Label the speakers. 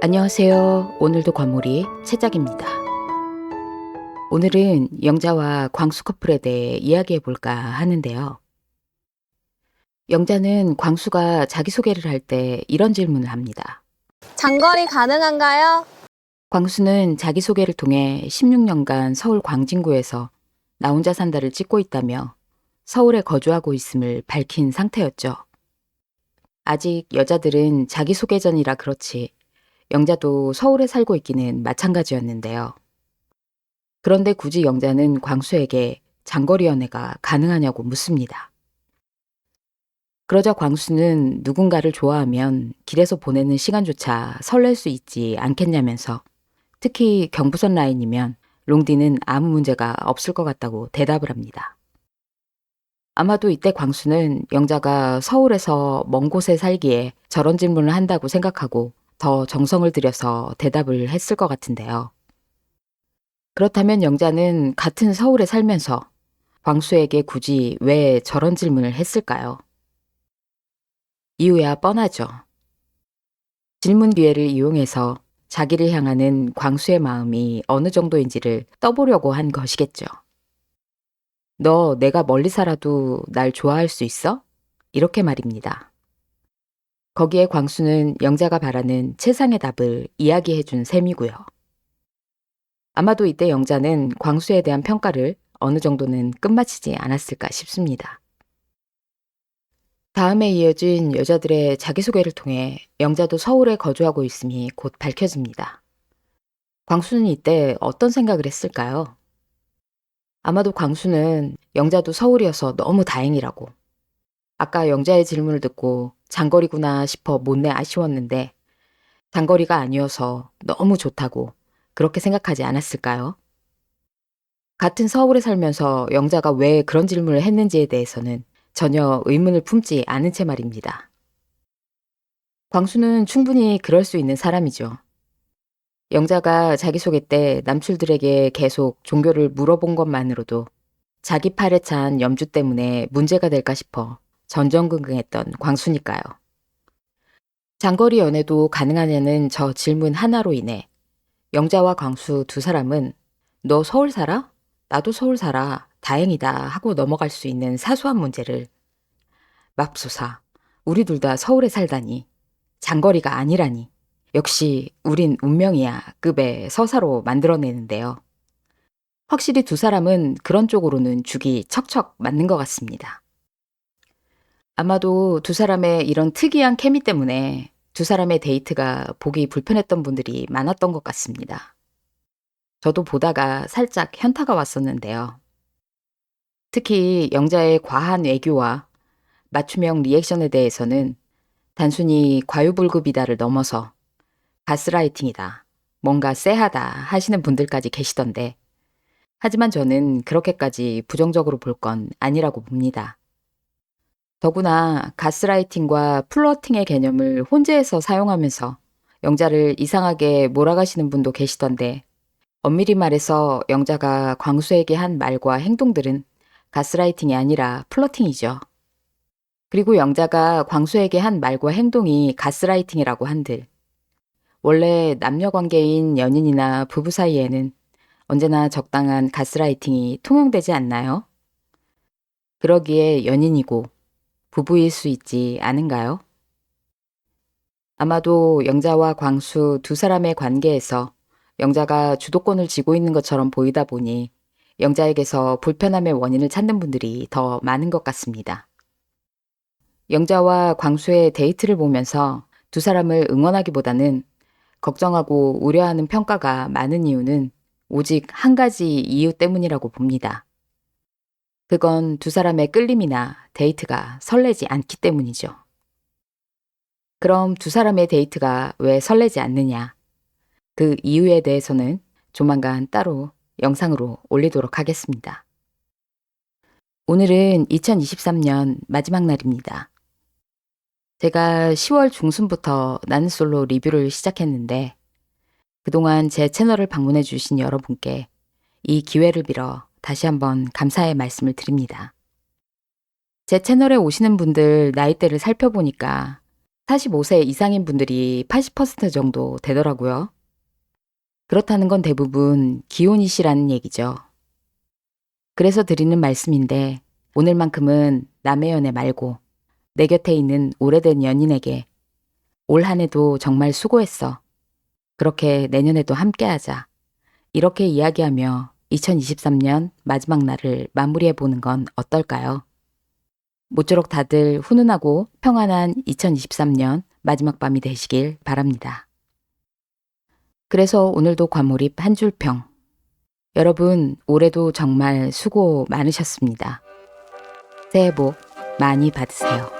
Speaker 1: 안녕하세요. 오늘도 관몰이 채작입니다. 오늘은 영자와 광수 커플에 대해 이야기해 볼까 하는데요. 영자는 광수가 자기소개를 할 때 이런 질문을 합니다.
Speaker 2: 장거리 가능한가요?
Speaker 1: 광수는 자기소개를 통해 16년간 서울 광진구에서 나 혼자 산다를 찍고 있다며 서울에 거주하고 있음을 밝힌 상태였죠. 아직 여자들은 자기소개 전이라 그렇지 영자도 서울에 살고 있기는 마찬가지였는데요. 그런데 굳이 영자는 광수에게 장거리 연애가 가능하냐고 묻습니다. 그러자 광수는 누군가를 좋아하면 길에서 보내는 시간조차 설렐 수 있지 않겠냐면서 특히 경부선 라인이면 롱디는 아무 문제가 없을 것 같다고 대답을 합니다. 아마도 이때 광수는 영자가 서울에서 먼 곳에 살기에 저런 질문을 한다고 생각하고 더 정성을 들여서 대답을 했을 것 같은데요. 그렇다면 영자는 같은 서울에 살면서 광수에게 굳이 왜 저런 질문을 했을까요? 이유야 뻔하죠. 질문 기회를 이용해서 자기를 향하는 광수의 마음이 어느 정도인지를 떠보려고 한 것이겠죠. 너 내가 멀리 살아도 날 좋아할 수 있어? 이렇게 말입니다. 거기에 광수는 영자가 바라는 최상의 답을 이야기해 준 셈이고요. 아마도 이때 영자는 광수에 대한 평가를 어느 정도는 끝마치지 않았을까 싶습니다. 다음에 이어진 여자들의 자기소개를 통해 영자도 서울에 거주하고 있음이 곧 밝혀집니다. 광수는 이때 어떤 생각을 했을까요? 아마도 광수는 영자도 서울이어서 너무 다행이라고. 아까 영자의 질문을 듣고 장거리구나 싶어 못내 아쉬웠는데 장거리가 아니어서 너무 좋다고 그렇게 생각하지 않았을까요? 같은 서울에 살면서 영자가 왜 그런 질문을 했는지에 대해서는 전혀 의문을 품지 않은 채 말입니다. 광수는 충분히 그럴 수 있는 사람이죠. 영자가 자기소개 때 남출들에게 계속 종교를 물어본 것만으로도 자기 팔에 찬 염주 때문에 문제가 될까 싶어 전전긍긍했던 광수니까요. 장거리 연애도 가능하냐는 저 질문 하나로 인해 영자와 광수 두 사람은 너 서울 살아? 나도 서울 살아. 다행이다 하고 넘어갈 수 있는 사소한 문제를 맙소사 우리 둘 다 서울에 살다니 장거리가 아니라니 역시 우린 운명이야 급의 서사로 만들어내는데요. 확실히 두 사람은 그런 쪽으로는 죽이 척척 맞는 것 같습니다. 아마도 두 사람의 이런 특이한 케미 때문에 두 사람의 데이트가 보기 불편했던 분들이 많았던 것 같습니다. 저도 보다가 살짝 현타가 왔었는데요. 특히 영자의 과한 애교와 맞춤형 리액션에 대해서는 단순히 과유불급이다를 넘어서 가스라이팅이다, 뭔가 쎄하다 하시는 분들까지 계시던데, 하지만 저는 그렇게까지 부정적으로 볼 건 아니라고 봅니다. 더구나 가스라이팅과 플러팅의 개념을 혼재해서 사용하면서 영자를 이상하게 몰아가시는 분도 계시던데, 엄밀히 말해서 영자가 광수에게 한 말과 행동들은 가스라이팅이 아니라 플러팅이죠. 그리고 영자가 광수에게 한 말과 행동이 가스라이팅이라고 한들, 원래 남녀 관계인 연인이나 부부 사이에는 언제나 적당한 가스라이팅이 통용되지 않나요? 그러기에 연인이고 부부일 수 있지 않은가요? 아마도 영자와 광수 두 사람의 관계에서 영자가 주도권을 쥐고 있는 것처럼 보이다 보니 영자에게서 불편함의 원인을 찾는 분들이 더 많은 것 같습니다. 영자와 광수의 데이트를 보면서 두 사람을 응원하기보다는 걱정하고 우려하는 평가가 많은 이유는 오직 한 가지 이유 때문이라고 봅니다. 그건 두 사람의 끌림이나 데이트가 설레지 않기 때문이죠. 그럼 두 사람의 데이트가 왜 설레지 않느냐? 그 이유에 대해서는 조만간 따로 영상으로 올리도록 하겠습니다. 오늘은 2023년 마지막 날입니다. 제가 10월 중순부터 나는 솔로 리뷰를 시작했는데 그동안 제 채널을 방문해 주신 여러분께 이 기회를 빌어 다시 한번 감사의 말씀을 드립니다. 제 채널에 오시는 분들 나이대를 살펴보니까 45세 이상인 분들이 80% 정도 되더라고요. 그렇다는 건 대부분 기혼이시라는 얘기죠. 그래서 드리는 말씀인데 오늘만큼은 남의 연애 말고 내 곁에 있는 오래된 연인에게 올 한 해도 정말 수고했어. 그렇게 내년에도 함께하자. 이렇게 이야기하며 2023년 마지막 날을 마무리해 보는 건 어떨까요? 모쪼록 다들 훈훈하고 평안한 2023년 마지막 밤이 되시길 바랍니다. 그래서 오늘도 과몰입 한 줄 평. 여러분, 올해도 정말 수고 많으셨습니다. 새해 복 많이 받으세요.